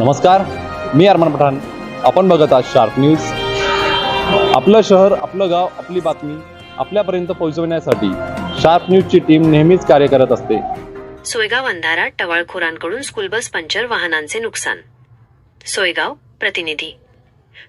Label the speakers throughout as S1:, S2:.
S1: नमस्कार मी अरमान पठाण. आपण बघत आहात शार्प न्यूज. आपलं शहर आपलं गाव आपली बातमी आपल्यापर्यंत पोहोचवण्यासाठी शार्प न्यूजची टीम नेहमीच कार्य करत असते.
S2: सोयगाव अंधारा टवाळखोरांकडून स्कूल बस पंचर वाहनांचे नुकसान. सोयगाव प्रतिनिधी.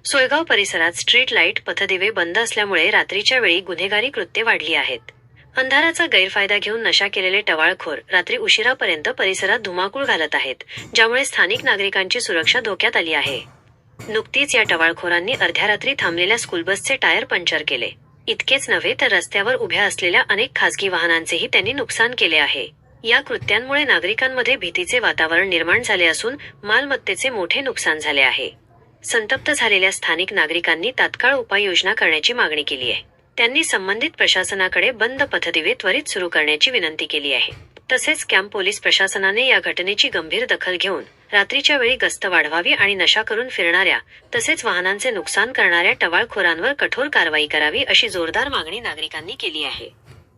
S2: सोयगाव परिसरात स्ट्रीट लाइट पथदिवे बंद असल्यामुळे रात्रीच्या वेळी गुन्हेगारी कृत्ये वाढली आहेत. अंधाराचा गैरफायदा घेऊन नशा केलेले टवाळखोर रात्री उशिरापर्यंत परिसरात धुमाकूळ घालत आहेत ज्यामुळे स्थानिक नागरिकांची सुरक्षा धोक्यात आली आहे. नुकतीच या टवाळखोरांनी अर्ध्या रात्री थांबलेल्या स्कूल बसचे टायर पंक्चर केले. इतकेच नव्हे तर रस्त्यावर उभ्या असलेल्या अनेक खासगी वाहनांचेही त्यांनी नुकसान केले आहे. या कृत्यांमुळे नागरिकांमध्ये भीतीचे वातावरण निर्माण झाले असून मालमत्तेचे मोठे नुकसान झाले आहे. संतप्त झालेल्या स्थानिक नागरिकांनी तात्काळ उपाययोजना करण्याची मागणी केली आहे. त्यांनी संबंधित प्रशासनाकडे बंद पथदिवे त्वरित सुरू करण्याची विनंती केली आहे. तसेच कॅम्प पोलीस प्रशासनाने या घटनेची गंभीर दखल घेऊन रात्रीच्या वेळी गस्त वाढवावी आणि नशा करून फिरणाऱ्या तसेच वाहनांचे नुकसान करणाऱ्या टवाळखोरांवर कठोर कारवाई करावी अशी जोरदार मागणी नागरिकांनी केली आहे.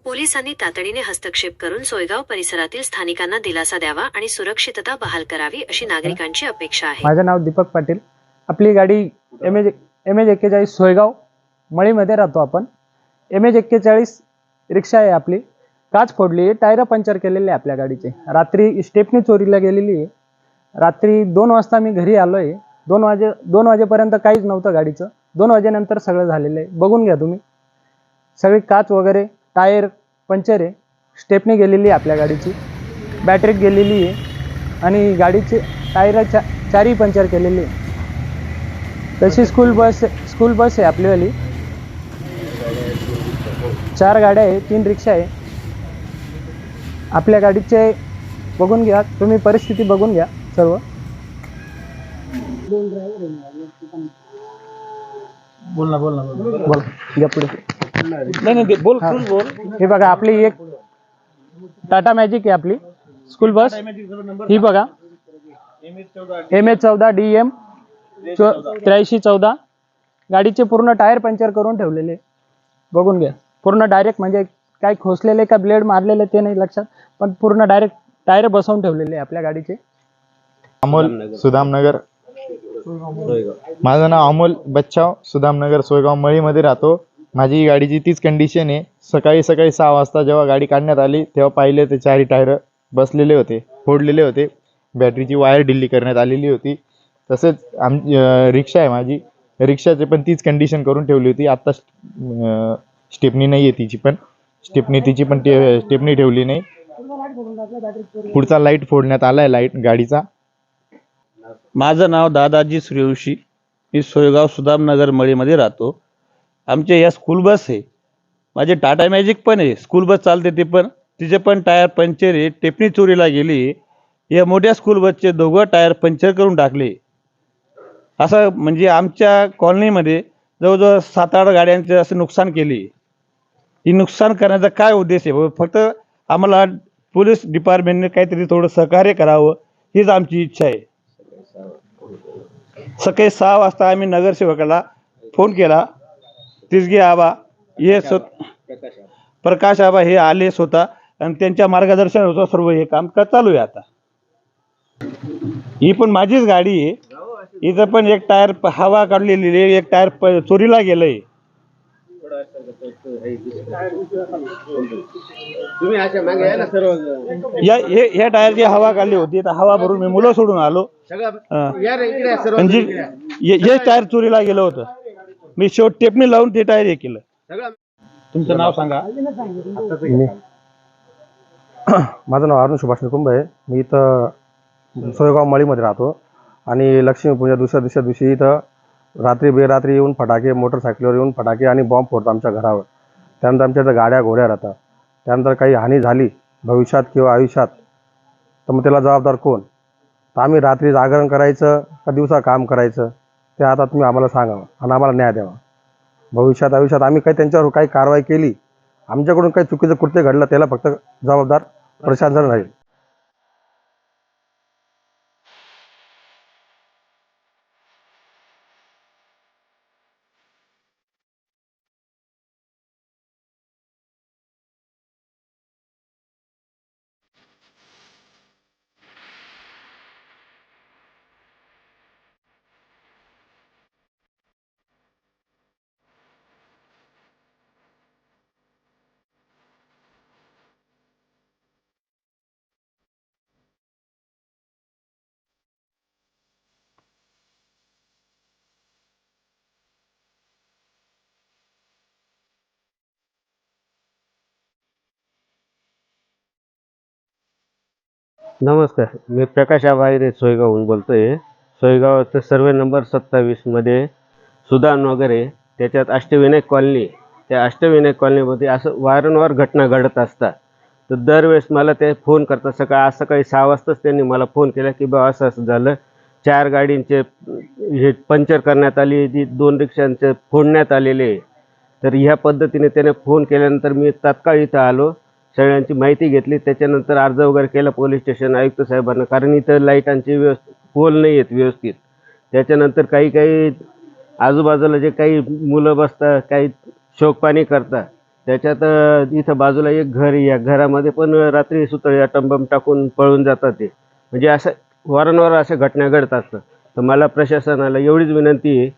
S2: पोलिसांनी तातडीने हस्तक्षेप करून सोयगाव परिसरातील स्थानिकांना दिलासा द्यावा आणि सुरक्षितता बहाल करावी अशी नागरिकांची अपेक्षा आहे.
S3: माझं नाव दीपक पाटील. आपली गाडी एम एज एम एज एक्केचाळीस सोयगाव मळीमध्ये राहतो आपण. एम एच एक्केचाळीस रिक्षा आहे आपली. काच फोडली आहे. टायर पंक्चर केलेले आहे आपल्या गाडीचे. रात्री स्टेपनी चोरीला गेलेली आहे. रात्री दोन वाजता मी घरी आलो आहे दोन वाजे दोन वाजेपर्यंत काहीच नव्हतं गाडीचं. दोन वाजेनंतर सगळं झालेलं आहे. बघून घ्या तुम्ही. सगळी काच वगैरे टायर पंक्चर आहे. स्टेपनी गेलेली आहे आपल्या गाडीची. बॅटरी गेलेली आहे. आणि गाडीचे टायर चा चारही पंक्चर केलेली आहे. तशी स्कूल बस स्कूल बस आहे आपलीवाली चार गाड्या आहे तीन रिक्षा आहे. आपल्या गाडीचे बघून घ्या तुम्ही परिस्थिती बघून घ्या सर्व. बोल ना बोल ना बोल घ्या पुढे. नाही बोल बोल. हे बघा आपली एक टाटा मॅजिक आहे आपली स्कूल बस. ही बघा. एम एच चौदा डी एम त्र्याऐंशी चौदा. गाडीचे पूर्ण टायर पंक्चर करून ठेवलेले. बघून घ्या. पूर्ण डायरेक्ट म्हणजे काय खोसलेले का ब्लेड मारलेले ते नाही लक्षात पण पूर्ण डायरेक्ट टायर बसवून ठेवलेले आपल्या गाडीचे.
S4: अमोल सुदामनगर. माझं नाव अमोल बच्चाव सुदामनगर सोयगाव मळीमध्ये राहतो. माझी गाडीची तीच कंडिशन आहे. सकाळी सकाळी सहा वाजता जेव्हा गाडी काढण्यात आली तेव्हा पाहिले ते चारही टायर बसलेले होते फोडलेले होते. बॅटरीची वायर ढिल्ली करण्यात आलेली होती. तसेच आम रिक्षा आहे माझी. रिक्षाची पण तीच कंडिशन करून ठेवली होती. आत्ता स्टेपनी नाही आहे तिची पण. स्टेपनी तिची पण टे स्टेपनी ठेवली नाही. पुढचा लाइट फोडण्यात आलाय लाइट गाडीचा.
S5: माझं नाव दादाजी सूर्यवंशी मी सोयगाव सुदामनगर मळीमध्ये राहतो. आमच्या या स्कूल बस आहे. माझे टाटा मॅजिक पण आहे. स्कूल बस चालते ते पण. तिचे पण टायर पंक्चर आहे. टेपणी चोरीला गेली. या मोठ्या स्कूल बसचे दोघं टायर पंक्चर करून टाकले. असं म्हणजे आमच्या कॉलनीमध्ये जवळजवळ सात आठ गाड्यांचे असं नुकसान केले. ही नुकसान करण्याचा काय उद्देश आहे? फक्त आम्हाला पोलीस डिपार्टमेंटने काहीतरी थोडं सहकार्य करावं हीच आमची इच्छा आहे. सकाळी सहा वाजता आम्ही नगरसेवकाला फोन केला. तिसगे आबा हे स्वत प्रकाश आबा हे आले स्वतः आणि त्यांच्या मार्गदर्शन होतं सर्व हे काम का चालू आहे आता? ही पण माझीच गाडी आहे. इथं पण एक टायर हवा काढलेली आहे एक टायर प- चोरीला गेलंय. या हे- ह्या टायरची हवा काढली होती तर हवा भरून मी मुलं सोडून आलो. हे. हे टायर चोरीला गेलं होतं. मी शेवट टेपणी लावून ते टायर हे केलं. तुमचं नाव सांगा.
S3: मी माझं नाव अरुण सुभाष निकुंभ आहे. मी इथं सोयगाव मळीमध्ये राहतो. आणि लक्ष्मीपूजा दुसऱ्या दुसऱ्या दिवशी इथं रात्री बेरात्री येऊन फटाके मोटरसायकलीवर येऊन फटाके आणि बॉम्ब फोडतो आमच्या घरावर. त्यानंतर आमच्या इथं गाड्या घोड्या राहतात. त्यानंतर काही हानी झाली भविष्यात किंवा आयुष्यात तर मग त्याला जबाबदार कोण? तर आम्ही रात्री जागरण करायचं का दिवसा काम करायचं? ते आता तुम्ही आम्हाला सांगावं आणि आम्हाला न्याय द्यावा. भविष्यात आयुष्यात आम्ही काही त्यांच्यावर काही कारवाई केली आमच्याकडून काही चुकीचं कृत्य घडलं त्याला फक्त जबाबदार प्रशासन राहील.
S6: नमस्कार मी प्रकाश आभाईरे सोयगावहून बोलतो आहे सोयगावचं सर्वे नंबर सत्तावीसमध्ये सुदान वगैरे त्याच्यात अष्टविनायक कॉलनी त्या अष्टविनायक कॉलनीमध्ये असं वारंवार घटना घडत असतात. तर दरवेळेस मला ते फोन करतात. सकाळ आज सकाळी सहा वाजताच त्यांनी मला फोन केला की बा असं असं झालं. चार गाडींचे हे पंक्चर करण्यात आली जी दोन रिक्षांचे फोडण्यात आलेले आहे. तर ह्या पद्धतीने त्याने फोन केल्यानंतर मी तात्काळ इथं आलो. सगळ्यांची माहिती घेतली. त्याच्यानंतर अर्ज वगैरे केला पोलीस स्टेशन आयुक्त साहेबांना. कारण इथं लाईटांची व्यवस्थ पोल नाही आहेत व्यवस्थित. त्याच्यानंतर काही काही आजूबाजूला जे काही मुलं बसतात काही शोकपाणी करतात. त्याच्यात इथं बाजूला एक घर आहे. या घरामध्ये पण रात्री सुतळ्या टंबम टाकून पळून जातात ते. म्हणजे असं वारंवार अशा घटना घडत असतात तर मला प्रशासनाला एवढीच विनंती आहे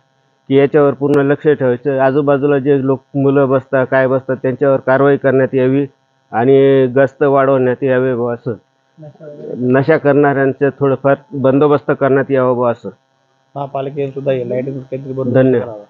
S6: की याच्यावर पूर्ण लक्ष ठेवायचं. आजूबाजूला जे लोक मुलं बसतात काय बसतात त्यांच्यावर कारवाई करण्यात यावी. आणि गस्त वाढवण्यात यावे बुवा असं नशा करणाऱ्यांचं थोडंफार बंदोबस्त करण्यात यावं बुवा असं
S3: महापालिकेने सुद्धा हे लाइट काहीतरी बंद
S6: धन्यवाद.
S3: करावा.